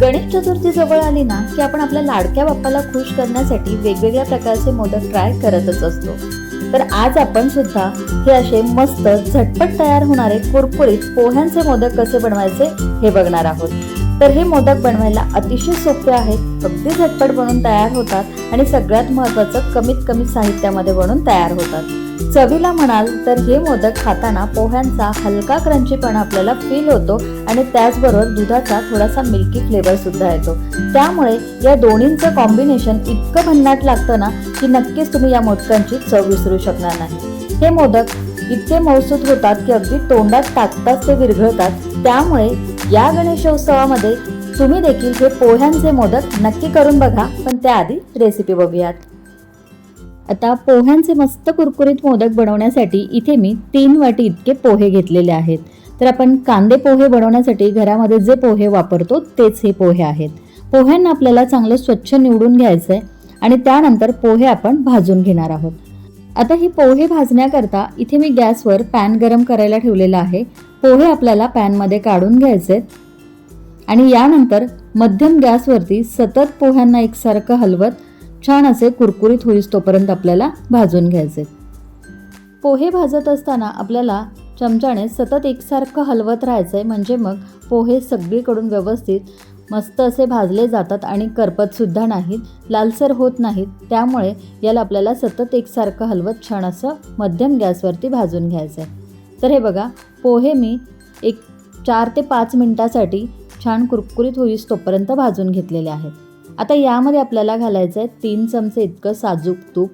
गणेश चतुर्थी जवळ आली ना की आपण आपल्या लाडक्या बाप्पाला खुश करण्यासाठी वेगवेगळ्या प्रकारचे मोदक ट्राय करतच असतो. तर आज आपण सुद्धा हे असे मस्त झटपट तयार होणारे कुरकुरीत पोह्यांचे मोदक कसे बनवायचे हे बघणार आहोत. तर हे मोदक बनवायला अतिशय सोपे आहेत अगदी झटपट बनून तयार होतात आणि सगळ्यात महत्त्वाचं कमीत कमी साहित्यामध्ये बनून तयार होतात. चवीला म्हणाल तर हे मोदक खाताना पोह्यांचा हलका क्रंचीपणा आपल्याला फील होतो आणि त्याचबरोबर दुधाचा थोडासा मिल्की फ्लेवर सुद्धा येतो. त्यामुळे या दोन्हींचं कॉम्बिनेशन इतकं भन्नाट लागतं ना की नक्कीच तुम्ही या मोदकांची चव विसरू शकणार नाही. हे मोदक इतके मौसूद होतात की अगदी तोंडात टाकताच ते विरघळतात. त्यामुळे या गणेशोत्सवामध्ये तुम्ही देखील हे पोह्यांचे मोदक नक्की करून बघा पण त्याआधी रेसिपी बघूयात. आता पोह्यांचे मस्त कुरकुरीत मोदक बनवण्यासाठी इथे मी तीन वाटी इतके पोहे घेतलेले आहेत. तर आपण कांदे पोहे बनवण्यासाठी घरामध्ये जे पोहे वापरतो तेच हे पोहे आहेत. पोह्यांना आपल्याला चांगलं स्वच्छ निवडून घ्यायचं आहे आणि त्यानंतर पोहे आपण भाजून घेणार आहोत. आता हे पोहे भाजण्याकरता इथे मी गॅसवर पॅन गरम करायला ठेवलेला आहे. पोहे आपल्याला पॅनमध्ये काढून घ्यायचे आहेत. आणि यानंतर मध्यम गॅसवरती सतत पोह्यांना एकसारखं हलवत छान असे कुरकुरीत होईस तोपर्यंत आपल्याला भाजून घ्यायचे. पोहे भाजत असताना आपल्याला चमच्याने सतत एकसारखं हलवत राहायचं आहे म्हणजे मग पोहे सगळीकडून व्यवस्थित मस्त असे भाजले जातात आणि करपतसुद्धा नाहीत लालसर होत नाहीत. त्यामुळे याला आपल्याला सतत एकसारखं हलवत छान असं मध्यम गॅसवरती भाजून घ्यायचं आहे तर हे बघा पोहे मी एक चार ते पाच मिनटासाठी छान कुरकुरीत होईस तोपर्यंत भाजून घेतलेले आहेत. आता यामध्ये आपल्याला घालायचं आहे तीन चमचे इतकं साजूक तूप.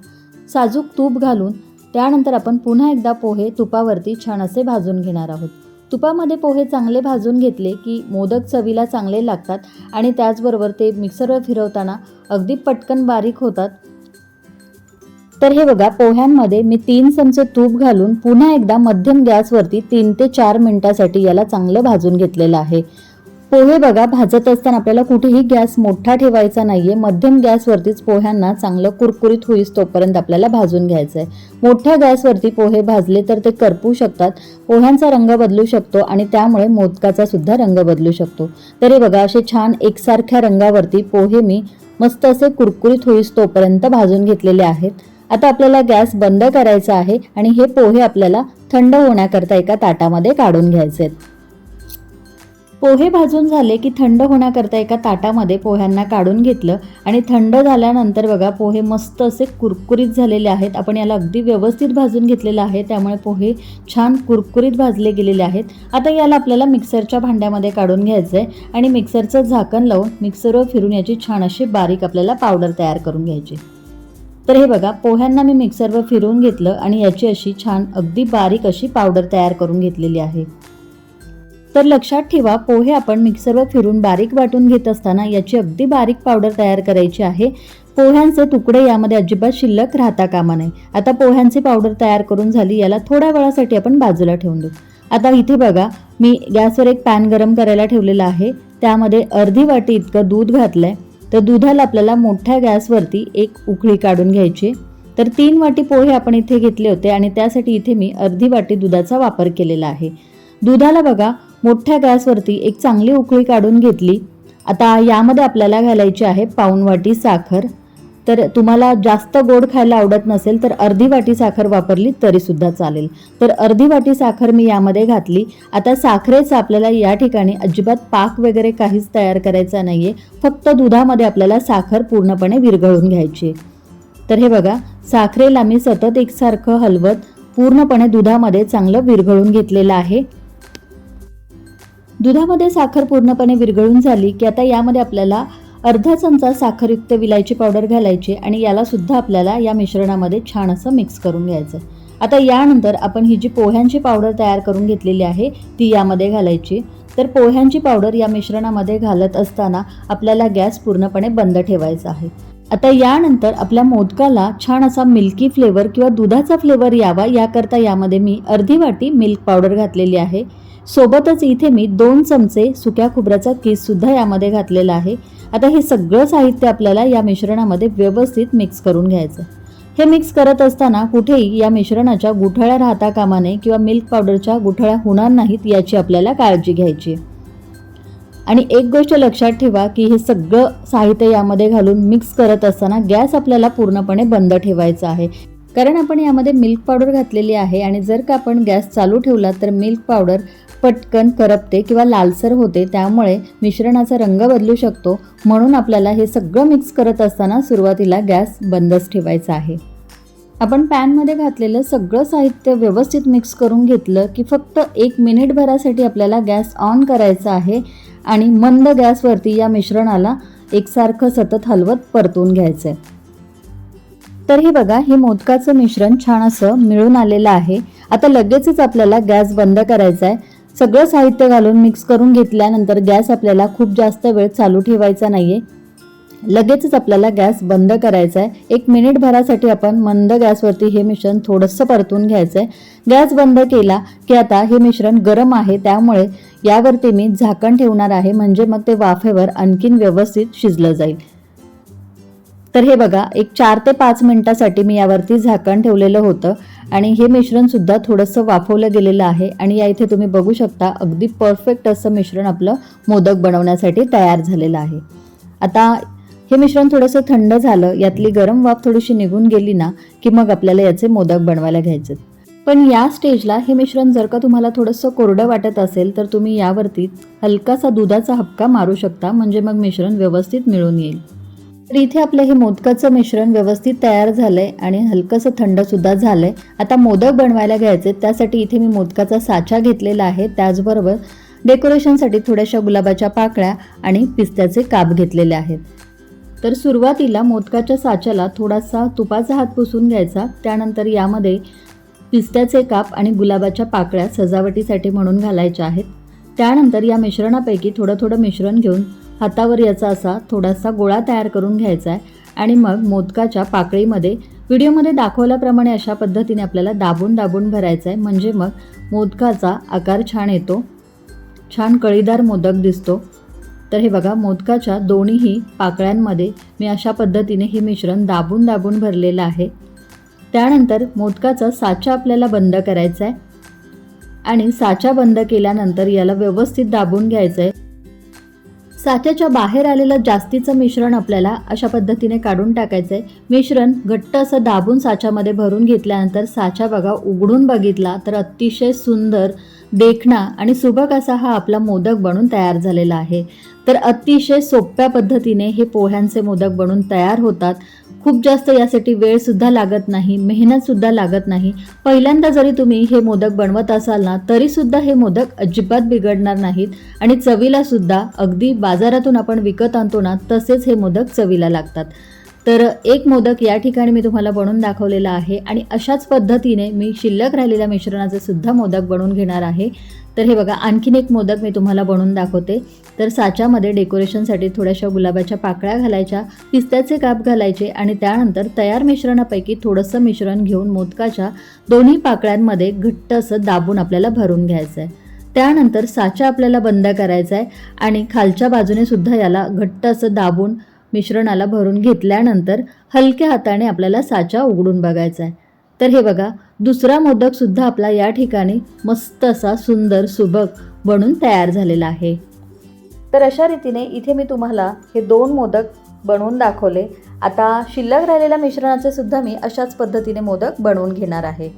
साजूक तूप घालून त्यानंतर आपण पुन्हा एकदा पोहे तुपावरती छान असे भाजून घेणार आहोत. तुपामध्ये पोहे चांगले भाजून घेतले की मोदक चवीला चांगले लागतात आणि त्याचबरोबर ते मिक्सरवर फिरवताना अगदी पटकन बारीक होतात. तर हे बघा पोह्यांमध्ये मी तीन चमचे तूप घालून पुन्हा एकदा मध्यम गॅसवरती तीन ते चार मिनिटासाठी याला चांगलं भाजून घेतलेलं आहे. पोहे बघा भाजत असताना आपल्याला कुठेही गॅस मोठा ठेवायचा नाहीये. मध्यम गॅसवरतीच पोह्यांना चांगलं कुरकुरीत होईस तोपर्यंत आपल्याला भाजून घ्यायचं आहे मोठ्या गॅसवरती पोहे भाजले तर ते करपू शकतात. पोह्यांचा रंग बदलू शकतो आणि त्यामुळे मोदकाचा सुद्धा रंग बदलू शकतो. तरी बघा असे छान एकसारख्या रंगावरती पोहे मी मस्त असे कुरकुरीत होईस तोपर्यंत भाजून घेतलेले आहेत. आता आपल्याला गॅस बंद करायचा आहे आणि हे पोहे आपल्याला थंड होण्याकरता एका ताटामध्ये काढून घ्यायचे आहेत पोहे भाजून झाले की थंड होण्याकरता एका ताटामध्ये पोह्यांना काढून घेतलं. आणि थंड झाल्यानंतर बघा पोहे मस्त असे कुरकुरीत झालेले आहेत. आपण याला अगदी व्यवस्थित भाजून घेतलेलं आहे. त्यामुळे पोहे छान कुरकुरीत भाजले गेलेले आहेत. आता याला आपल्याला मिक्सरच्या भांड्यामध्ये काढून घ्यायचं आहे आणि मिक्सरचं झाकण लावून मिक्सरवर फिरून याची छान अशी बारीक आपल्याला पावडर तयार करून घ्यायची. तर हे बघा पोह्यांना मी मिक्सरवर फिरवून घेतलं आणि याची अशी छान अगदी बारीक अशी पावडर तयार करून घेतलेली आहे. तर लक्षात ठेवा पोहे आपण मिक्सरवर फिरून बारीक वाटून घेत असताना याची अगदी बारीक पावडर तयार करायची आहे. पोह्यांचे तुकडे यामध्ये अजिबात शिल्लक राहता कामा नये. आता पोह्यांची पावडर तयार करून झाली याला थोड्या वेळासाठी आपण बाजूला ठेवून देऊ. आता इथे बघा मी गॅसवर एक पॅन गरम करायला ठेवलेला आहे. त्यामध्ये अर्धी वाटी इतकं दूध घातलंय. तर दुधाला आपल्याला मोठ्या गॅसवरती एक उकळी काढून घ्यायची. तर तीन वाटी पोहे आपण इथे घेतले होते आणि त्यासाठी इथे मी अर्धी वाटी दुधाचा वापर केलेला आहे. दुधाला बघा मोठ्या गॅसवरती एक चांगली उकळी काढून घेतली. आता यामध्ये आपल्याला घालायची आहे पाऊण वाटी साखर. तर तुम्हाला जास्त गोड खायला आवडत नसेल तर अर्धी वाटी साखर वापरली तरीसुद्धा चालेल. तर अर्धी वाटी साखर मी यामध्ये घातली. आता साखरेचं आपल्याला या ठिकाणी अजिबात पाक वगैरे काहीच तयार करायचा नाही आहे फक्त दुधामध्ये आपल्याला साखर पूर्णपणे विरघळून घ्यायची. तर हे बघा साखरेला मी सतत एकसारखं हलवत पूर्णपणे दुधामध्ये चांगलं विरघळून घेतलेलं आहे. दुधामध्ये साखर पूर्णपणे विरघळून झाली की आता यामध्ये आपल्याला अर्धा चमचा साखरयुक्त विलायची पावडर घालायची आणि याला सुद्धा आपल्याला या मिश्रणामध्ये छान असं मिक्स करून घ्यायचं. आता यानंतर आपण ही जी पोह्यांची पावडर तयार करून घेतलेली आहे ती यामध्ये घालायची. तर पोह्यांची पावडर या मिश्रणामध्ये घालत असताना आपल्याला गॅस पूर्णपणे बंद ठेवायचा आहे. आता यानंतर आपल्या मोदकाला छान असा मिल्की फ्लेवर किंवा दुधाचा फ्लेवर यावा याकरता यामध्ये मी अर्धी वाटी मिल्क पावडर घातलेली आहे. सोबतच इथे मी दोन चमचे सुक्या खोबऱ्याचा केस सुद्धा यामध्ये घातलेला आहे. आता हे सगळं साहित्य आपल्याला या मिश्रणामध्ये व्यवस्थित मिक्स करून घ्यायचं हे मिक्स करत असताना कुठेही या मिश्रणाच्या गुठळ्या राहता कामा नये किंवा मिल्क पावडरच्या गुठळ्या होणार नाहीत याची आपल्याला काळजी घ्यायची आणि एक गोष्ट लक्षात ठेवा की हे सगळं साहित्य यामध्ये घालून मिक्स करत असताना गॅस आपल्याला पूर्णपणे बंद ठेवायचा आहे. कारण आपण यामध्ये मिल्क पावडर घातलेली आहे आणि जर का आपण गॅस चालू ठेवला तर मिल्क पावडर पटकन करपते किंवा लालसर होते त्यामुळे मिश्रणाचा रंग बदलू शकतो. म्हणून आपल्याला हे सगळं मिक्स करत असताना सुरुवातीला गॅस बंदच ठेवायचा आहे. आपण पॅनमध्ये घातलेलं सगळं साहित्य व्यवस्थित मिक्स करून घेतलं की फक्त एक मिनिटभरासाठी आपल्याला गॅस ऑन करायचा आहे आणि मंद गॅसवरती या मिश्रणाला एकसारखं सतत हलवत परतून घ्यायचं आहे तर हे बघा हे मोदकाचं मिश्रण छान असं मिळून आलेलं आहे. आता लगेचच आपल्याला गॅस बंद करायचा आहे सगळं साहित्य घालून मिक्स करून घेतल्यानंतर गॅस आपल्याला खूप जास्त वेळ चालू ठेवायचा नाही आहे लगेचच आपल्याला गॅस बंद करायचा आहे एक मिनिट भरासाठी आपण मंद गॅसवरती हे मिश्रण थोडंसं परतून घ्यायचं आहे गॅस बंद केला की आता हे मिश्रण गरम आहे त्यामुळे यावरती मी झाकण ठेवणार आहे. म्हणजे मग ते वाफेवर आणखीन व्यवस्थित शिजलं जाईल. तर हे बघा एक चार ते पाच मिनिटासाठी मी यावरती झाकण ठेवलेलं होतं आणि हे मिश्रणसुद्धा थोडंसं वाफवलं गेलेलं आहे आणि या इथे तुम्ही बघू शकता अगदी परफेक्ट असं मिश्रण आपलं मोदक बनवण्यासाठी तयार झालेलं आहे. आता हे मिश्रण थोडंसं थंड झालं यातली गरम वाफ थोडीशी निघून गेली ना की मग आपल्याला याचे मोदक बनवायला घ्यायचे. पण या स्टेजला हे मिश्रण जर का तुम्हाला थोडंसं कोरडं वाटत असेल तर तुम्ही यावरती हलकासा दुधाचा हपका मारू शकता म्हणजे मग मिश्रण व्यवस्थित मिळून येईल. तर इथे आपलं हे मोदकाचं मिश्रण व्यवस्थित तयार झालंय आणि हलकंसं थंड सुद्धा झालंय. आता मोदक बनवायला घ्यायचे त्यासाठी इथे मी मोदकाचा साचा घेतलेला आहे. त्याचबरोबर डेकोरेशनसाठी थोड्याशा गुलाबाच्या पाकळ्या आणि पिस्त्याचे काप घेतलेले आहेत. तर सुरुवातीला मोदकाच्या साच्याला थोडासा तुपाचा हात पुसून घ्यायचा. त्यानंतर यामध्ये पिस्त्याचे काप आणि गुलाबाच्या पाकळ्या सजावटीसाठी म्हणून घालायच्या आहेत. त्यानंतर या मिश्रणापैकी थोडं थोडं मिश्रण घेऊन हातावर याचा असा थोडासा गोळा तयार करून घ्यायचा आहे आणि मग मोदकाच्या पाकळीमध्ये व्हिडिओमध्ये दाखवल्याप्रमाणे अशा पद्धतीने आपल्याला दाबून दाबून भरायचं आहे. म्हणजे मग मोदकाचा आकार छान येतो. छान कळीदार मोदक दिसतो. तर हे बघा मोदकाच्या दोन्हीही पाकळ्यांमध्ये मी अशा पद्धतीने हे मिश्रण दाबून दाबून भरलेलं आहे. त्यानंतर मोदकाचा साचा आपल्याला बंद करायचा आहे. आणि साचा बंद केल्यानंतर याला व्यवस्थित दाबून घ्यायचं आहे. साच्याच्या बाहेर आलेलं जास्तीचं मिश्रण आपल्याला अशा पद्धतीने काढून टाकायचं आहे मिश्रण घट्ट असं दाबून साच्यामध्ये भरून घेतल्यानंतर साचा बघा उघडून बघितला तर अतिशय सुंदर देखणा आणि सुबक असा हा आपला मोदक बनून तयार झालेला आहे. तर अतिशय सोप्या पद्धतीने हे पोह्यांचे मोदक बनून तयार होतात. खूप जास्त यासाठी वेळसुद्धा लागत नाही मेहनतसुद्धा लागत नाही. पहिल्यांदा जरी तुम्ही हे मोदक बनवत असाल ना तरीसुद्धा हे मोदक अजिबात बिघडणार नाहीत आणि चवीलासुद्धा अगदी बाजारातून आपण विकत आणतो ना तसेच हे मोदक चवीला लागतात. तर एक मोदक या ठिकाणी मी तुम्हाला बनवून दाखवलेला आहे आणि अशाच पद्धतीने मी शिल्लक राहिलेल्या मिश्रणाचे सुद्धा मोदक बनवून घेणार आहे. तर हे बघा आणखीन एक मोदक मी तुम्हाला बनवून दाखवते. तर साच्यामध्ये डेकोरेशनसाठी थोड्याशा गुलाबाच्या पाकळ्या घालायच्या पिस्त्याचे काप घालायचे आणि त्यानंतर तयार मिश्रणापैकी थोडंसं मिश्रण घेऊन मोदकाच्या दोन्ही पाकळ्यांमध्ये घट्ट असं दाबून आपल्याला भरून घ्यायचं आहे. त्यानंतर साचा आपल्याला बंद करायचा आहे आणि खालच्या बाजूने सुद्धा याला घट्ट असं दाबून मिश्रणाला भरून घेतल्यानंतर हलक्या हाताने आपल्याला साचा उघडून बघायचा आहे. तर हे बघा दुसरा मोदकसुद्धा आपला या ठिकाणी मस्त असा सुंदर सुबक बनून तयार झालेला आहे. तर अशा रीतीने इथे मी तुम्हाला हे दोन मोदक बनवून दाखवले. आता शिल्लक राहिलेल्या मिश्रणाचे सुद्धा मी अशाच पद्धतीने मोदक बनवून घेणार आहे.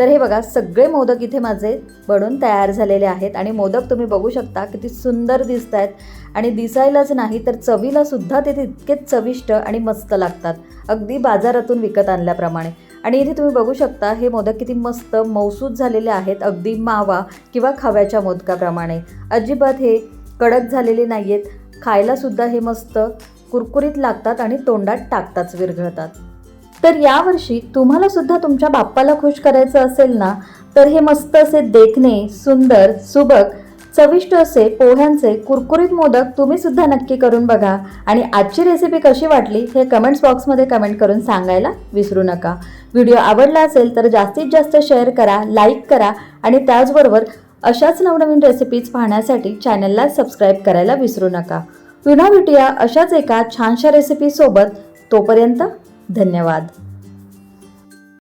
तर हे बघा सगळे मोदक इथे माझे बनून तयार झालेले आहेत आणि मोदक तुम्ही बघू शकता किती सुंदर दिसत आहेत आणि दिसायलाच नाही तर चवीला सुद्धा ते तितकेच चविष्ट आणि मस्त लागतात. अगदी बाजारातून विकत आणल्याप्रमाणे. आणि इथे तुम्ही बघू शकता हे मोदक किती मस्त मौसूद झालेले आहेत अगदी मावा किंवा खव्याच्या मोदकाप्रमाणे. अजिबात हे कडक झालेले नाही आहेत खायलासुद्धा हे मस्त कुरकुरीत लागतात आणि तोंडात टाकताच विरघळतात. तर यावर्षी तुम्हाला सुद्धा तुमच्या बाप्पाला खुश करायचं असेल ना तर हे मस्त असे देखणे सुंदर सुबक चविष्ट असे पोह्यांचे कुरकुरीत मोदक तुम्ही सुद्धा नक्की करून बघा. आणि आजची रेसिपी कशी वाटली हे कमेंट्स बॉक्समध्ये कमेंट करून सांगायला विसरू नका. व्हिडिओ आवडला असेल तर जास्तीत जास्त शेअर करा लाईक करा आणि त्याचबरोबर अशाच नवनवीन रेसिपीज पाहण्यासाठी चॅनलला सबस्क्राईब करायला विसरू नका. पुन्हा भेटूया अशाच एका छानशा रेसिपीसोबत तोपर्यंत धन्यवाद.